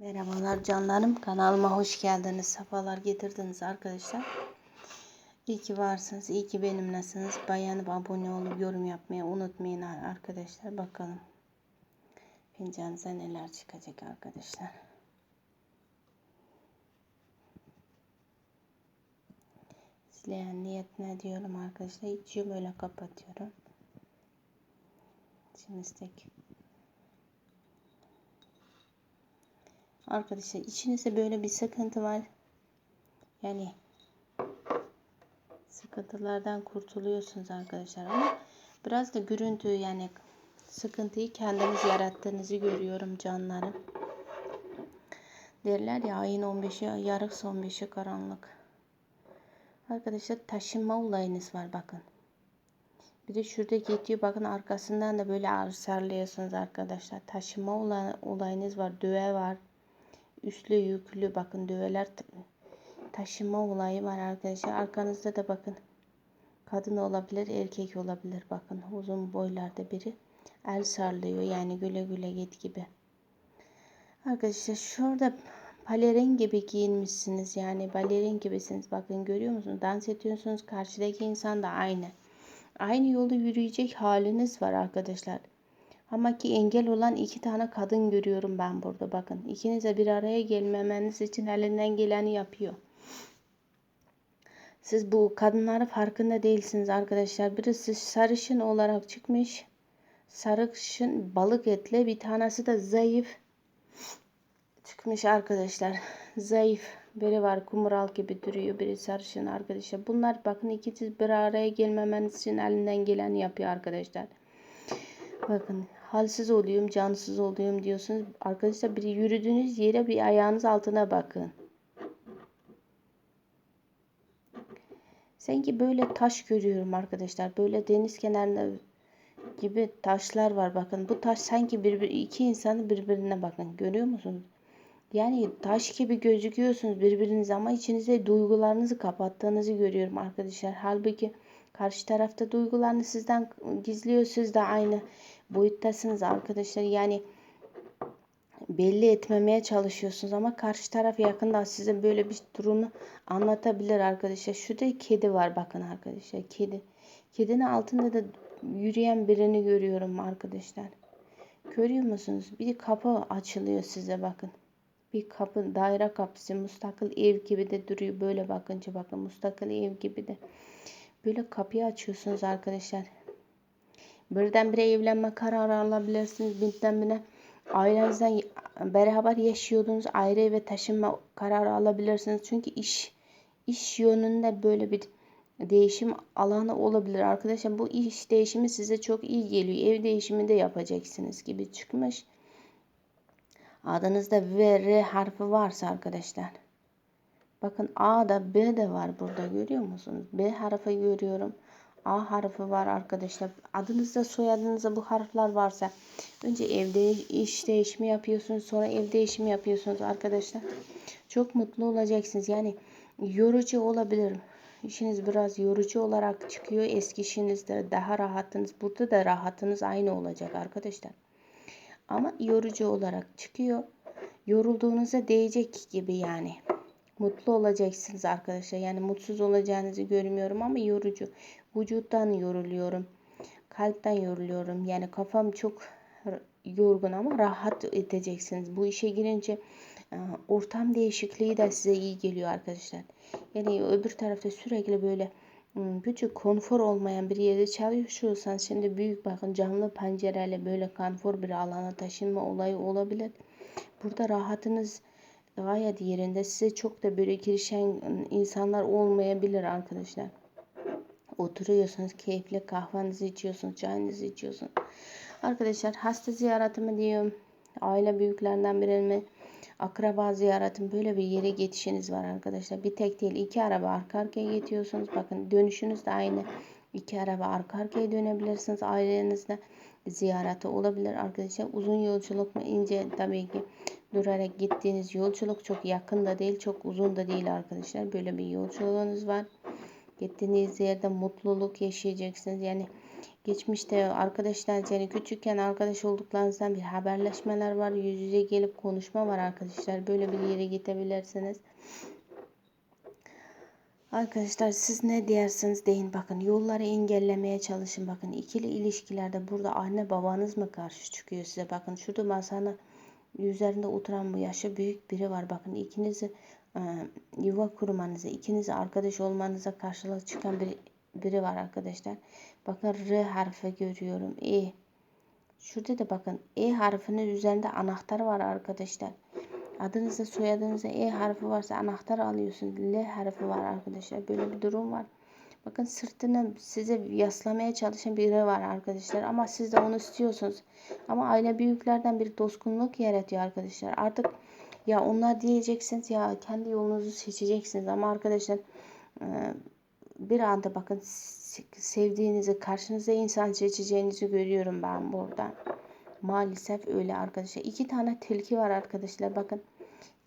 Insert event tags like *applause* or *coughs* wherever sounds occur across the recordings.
Merhabalar canlarım. Kanalıma hoş geldiniz. Sefalar getirdiniz arkadaşlar. İyi ki varsınız. iyi ki benimlesiniz. Beğenip abone olup yorum yapmayı unutmayın arkadaşlar. Bakalım. Fincanınıza neler çıkacak arkadaşlar. İzleyen niyetine diyorum arkadaşlar. İçiyor böyle kapatıyorum. Şimdi Arkadaşlar içinizde böyle bir sıkıntı var. Yani sıkıntılardan kurtuluyorsunuz arkadaşlar ama biraz da görüntü yani sıkıntıyı kendiniz yarattığınızı görüyorum canlarım. Derler ya ayın 15'i yarık 15'i karanlık. Arkadaşlar taşınma olayınız var bakın. Bir de şurada geçiyor bakın arkasından da böyle arsarlıyorsunuz arkadaşlar. Taşıma olayınız var. Düve var üstlü yüklü bakın düveler taşıma olayı var arkadaşlar. Arkanızda da bakın kadın olabilir erkek olabilir bakın uzun boylarda biri el sarlıyor yani güle güle git gibi. Arkadaşlar şurada balerin gibi giyinmişsiniz yani balerin gibisiniz bakın görüyor musunuz dans ediyorsunuz karşıdaki insan da aynı. Aynı yolu yürüyecek haliniz var arkadaşlar. Ama ki engel olan iki tane kadın görüyorum ben burada bakın. İkinize bir araya gelmemeniz için elinden geleni yapıyor. Siz bu kadınları farkında değilsiniz arkadaşlar. Birisi sarışın olarak çıkmış. Sarışın balık etli bir tanesi de zayıf çıkmış arkadaşlar. Zayıf biri var kumral gibi duruyor biri sarışın arkadaşlar. Bunlar bakın ikisi bir araya gelmemeniz için elinden geleni yapıyor arkadaşlar. Bakın halsiz oluyorum, cansız oluyorum diyorsunuz. Arkadaşlar bir yürüdüğünüz yere bir ayağınız altına bakın. Sanki böyle taş görüyorum arkadaşlar. Böyle deniz kenarında gibi taşlar var bakın. Bu taş sanki bir, bir iki insanı birbirine bakın. Görüyor musunuz? Yani taş gibi gözüküyorsunuz birbirinize ama içinizde duygularınızı kapattığınızı görüyorum arkadaşlar. Halbuki karşı tarafta duygularını sizden gizliyor. Siz de aynı boyuttasınız arkadaşlar. Yani belli etmemeye çalışıyorsunuz ama karşı taraf yakında size böyle bir durumu anlatabilir arkadaşlar. Şurada kedi var bakın arkadaşlar. Kedi. Kedinin altında da yürüyen birini görüyorum arkadaşlar. Görüyor musunuz? Bir kapı açılıyor size bakın. Bir kapı daire kapısı mustakil ev gibi de duruyor. Böyle bakınca bakın mustakil ev gibi de. Böyle kapıyı açıyorsunuz arkadaşlar. Birdenbire evlenme kararı alabilirsiniz. Birdenbire ailenizden beraber yaşıyordunuz ayrı eve taşınma kararı alabilirsiniz. Çünkü iş iş yönünde böyle bir değişim alanı olabilir. Arkadaşlar bu iş değişimi size çok iyi geliyor. Ev değişimi de yapacaksınız gibi çıkmış. Adınızda V, R harfi varsa arkadaşlar. Bakın A da B de var burada görüyor musunuz? B harfi görüyorum. A harfi var arkadaşlar. Adınızda soyadınızda bu harfler varsa önce evde iş değişimi yapıyorsunuz sonra ev değişimi yapıyorsunuz arkadaşlar. Çok mutlu olacaksınız. Yani yorucu olabilir. İşiniz biraz yorucu olarak çıkıyor. Eski işinizde daha rahatınız. Burada da rahatınız aynı olacak arkadaşlar. Ama yorucu olarak çıkıyor. Yorulduğunuza değecek gibi yani mutlu olacaksınız arkadaşlar. Yani mutsuz olacağınızı görmüyorum ama yorucu. Vücuttan yoruluyorum. Kalpten yoruluyorum. Yani kafam çok yorgun ama rahat edeceksiniz. Bu işe girince e, ortam değişikliği de size iyi geliyor arkadaşlar. Yani öbür tarafta sürekli böyle küçük konfor olmayan bir yerde çalışıyorsanız şimdi büyük bakın camlı pencereyle böyle konfor bir alana taşınma olayı olabilir. Burada rahatınız gayet yerinde. Size çok da böyle girişen insanlar olmayabilir arkadaşlar. Oturuyorsunuz keyifli kahvenizi içiyorsunuz, çayınızı içiyorsunuz. Arkadaşlar hasta ziyareti mi diyeyim, aile büyüklerinden biri mi, akraba ziyareti böyle bir yere geçişiniz var arkadaşlar. Bir tek değil iki araba arka arkaya geçiyorsunuz. Bakın dönüşünüz de aynı. İki araba arka arkaya dönebilirsiniz ailenizle ziyareti olabilir arkadaşlar. Uzun yolculuk mu ince tabii ki durarak gittiğiniz yolculuk çok yakın da değil, çok uzun da değil arkadaşlar. Böyle bir yolculuğunuz var. Gittiğiniz yerde mutluluk yaşayacaksınız. Yani Geçmişte arkadaşlar yani küçükken arkadaş olduklarınızdan bir haberleşmeler var. Yüz yüze gelip konuşma var arkadaşlar. Böyle bir yere gidebilirsiniz. Arkadaşlar siz ne dersiniz deyin bakın yolları engellemeye çalışın bakın ikili ilişkilerde burada anne babanız mı karşı çıkıyor size bakın şurada masanın üzerinde oturan bu yaşı büyük biri var bakın ikinizi e, yuva kurmanıza ikinizi arkadaş olmanıza karşılık çıkan bir, biri var arkadaşlar bakın R harfi görüyorum E şurada da bakın E harfinin üzerinde anahtar var arkadaşlar Adınızda soyadınızda E harfi varsa anahtar alıyorsun. L harfi var arkadaşlar. Böyle bir durum var. Bakın sırtını size yaslamaya çalışan biri var arkadaşlar. Ama siz de onu istiyorsunuz. Ama aile büyüklerden bir dostkunluk yaratıyor arkadaşlar. Artık ya onlar diyeceksiniz ya kendi yolunuzu seçeceksiniz. Ama arkadaşlar bir anda bakın sevdiğinizi karşınızda insan seçeceğinizi görüyorum ben burada. Maalesef öyle arkadaşlar. İki tane tilki var arkadaşlar. Bakın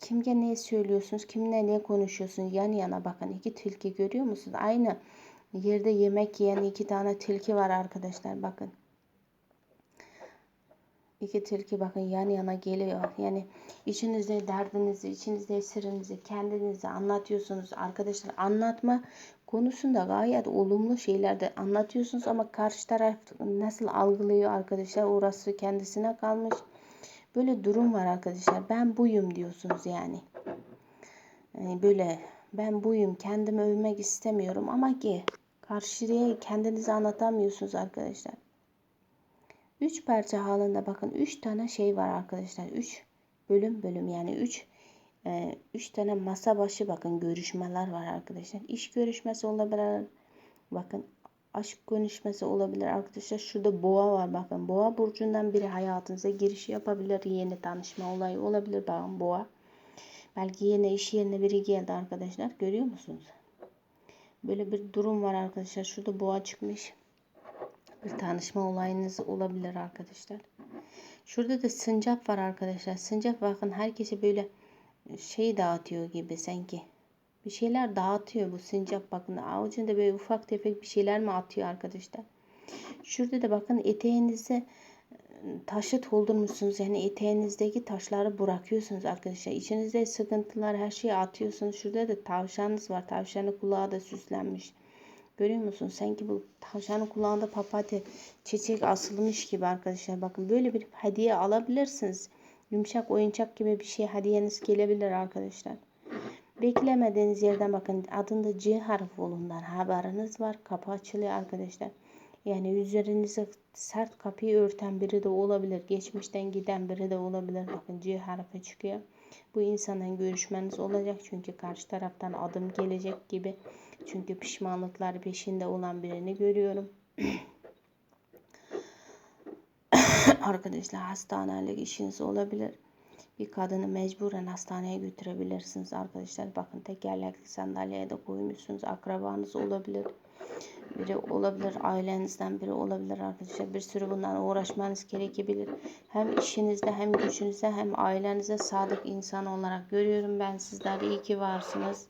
kimge ne söylüyorsunuz? Kimle ne konuşuyorsunuz? Yan yana bakın. iki tilki görüyor musunuz? Aynı yerde yemek yiyen iki tane tilki var arkadaşlar. Bakın. İki tilki bakın yan yana geliyor. Yani içinizde derdinizi, içinizde sırrınızı kendinize anlatıyorsunuz. Arkadaşlar anlatma konusunda gayet olumlu şeyler de anlatıyorsunuz ama karşı taraf nasıl algılıyor arkadaşlar orası kendisine kalmış. Böyle durum var arkadaşlar. Ben buyum diyorsunuz yani. yani böyle ben buyum kendimi övmek istemiyorum ama ki karşıya kendinizi anlatamıyorsunuz arkadaşlar. Üç parça halinde bakın üç tane şey var arkadaşlar. Üç bölüm bölüm yani üç e, üç tane masa başı bakın görüşmeler var arkadaşlar. İş görüşmesi olabilir. Bakın aşk görüşmesi olabilir arkadaşlar. Şurada boğa var bakın. Boğa burcundan biri hayatınıza giriş yapabilir. Yeni tanışma olayı olabilir. Bakın boğa. Belki yeni iş yerine biri geldi arkadaşlar. Görüyor musunuz? Böyle bir durum var arkadaşlar. Şurada boğa çıkmış. Bir tanışma olayınız olabilir arkadaşlar. Şurada da sincap var arkadaşlar. Sincap bakın herkese böyle şey dağıtıyor gibi sanki. Bir şeyler dağıtıyor bu sincap bakın. Avucunda böyle ufak tefek bir şeyler mi atıyor arkadaşlar. Şurada da bakın eteğinize taşı doldurmuşsunuz. Yani eteğinizdeki taşları bırakıyorsunuz arkadaşlar. İçinizde sıkıntılar her şeyi atıyorsunuz. Şurada da tavşanınız var. Tavşanın kulağı da süslenmiş. Görüyor musun? Sanki bu tavşanın kulağında papatya çiçek asılmış gibi arkadaşlar. Bakın böyle bir hediye alabilirsiniz. Yumuşak oyuncak gibi bir şey hediyeniz gelebilir arkadaşlar. Beklemediğiniz yerden bakın adında C harfi olundan haberiniz var. Kapı açılıyor arkadaşlar. Yani üzerinize sert kapıyı örten biri de olabilir. Geçmişten giden biri de olabilir. Bakın C harfi çıkıyor. Bu insanla görüşmeniz olacak. Çünkü karşı taraftan adım gelecek gibi. Çünkü pişmanlıklar peşinde olan birini görüyorum. *coughs* Arkadaşlar hastanelik işiniz olabilir. Bir kadını mecburen hastaneye götürebilirsiniz arkadaşlar. Bakın tekerlekli sandalyeye de koymuşsunuz. Akrabanız olabilir. Biri olabilir. Ailenizden biri olabilir arkadaşlar. Bir sürü bundan uğraşmanız gerekebilir. Hem işinizde hem gücünüzde hem ailenize sadık insan olarak görüyorum ben sizleri. iyi ki varsınız.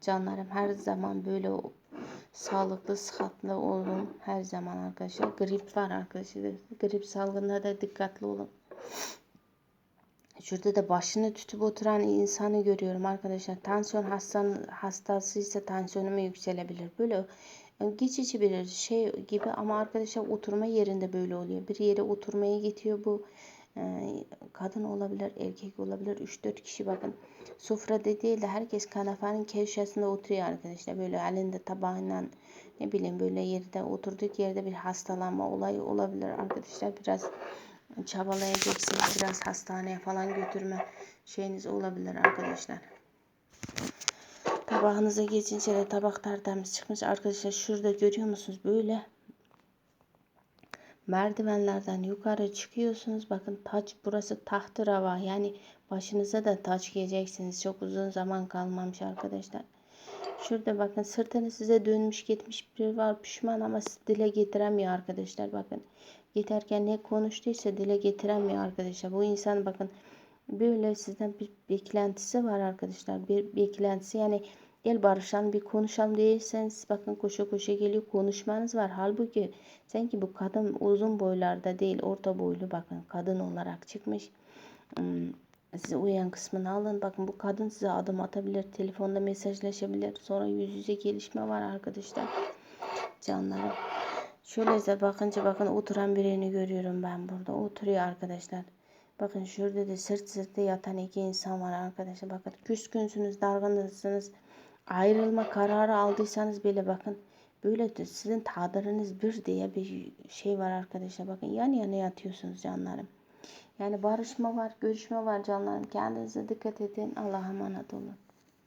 Canlarım her zaman böyle sağlıklı, sıhhatli olun. Her zaman arkadaşlar. Grip var arkadaşlar. Grip salgında da dikkatli olun. Şurada da başını tutup oturan insanı görüyorum arkadaşlar. Tansiyon hastan, hastası ise tansiyonu mu yükselebilir. Böyle e, geçici bir şey gibi ama arkadaşlar oturma yerinde böyle oluyor. Bir yere oturmaya gidiyor bu kadın olabilir, erkek olabilir. 3-4 kişi bakın. Sofrada değil de herkes kanepenin köşesinde oturuyor arkadaşlar. Böyle elinde tabağıyla ne bileyim böyle yerde oturduk yerde bir hastalanma olayı olabilir arkadaşlar. Biraz çabalayacaksınız. Biraz hastaneye falan götürme şeyiniz olabilir arkadaşlar. Tabağınıza geçince de tabak tertemiz çıkmış. Arkadaşlar şurada görüyor musunuz? Böyle merdivenlerden yukarı çıkıyorsunuz. Bakın taç burası tahtı rava. Yani başınıza da taç giyeceksiniz. Çok uzun zaman kalmamış arkadaşlar. Şurada bakın sırtını size dönmüş gitmiş biri var pişman ama dile getiremiyor arkadaşlar. Bakın giderken ne konuştuysa dile getiremiyor arkadaşlar. Bu insan bakın böyle sizden bir beklentisi var arkadaşlar. Bir beklentisi yani Gel barışalım bir konuşalım değilseniz bakın koşa koşa geliyor konuşmanız var. Halbuki sanki bu kadın uzun boylarda değil orta boylu bakın kadın olarak çıkmış. Hmm, Size uyan kısmını alın. Bakın bu kadın size adım atabilir. Telefonda mesajlaşabilir. Sonra yüz yüze gelişme var arkadaşlar. Canlarım. Şöyle size bakınca bakın oturan birini görüyorum ben burada. Oturuyor arkadaşlar. Bakın şurada da sırt sırta yatan iki insan var arkadaşlar. Bakın küskünsünüz, dargınsınız. Ayrılma kararı aldıysanız bile bakın. Böyle de sizin tadırınız bir diye bir şey var arkadaşlar. Bakın yan yana yatıyorsunuz canlarım. Yani barışma var, görüşme var canlarım. Kendinize dikkat edin. Allah'a emanet olun.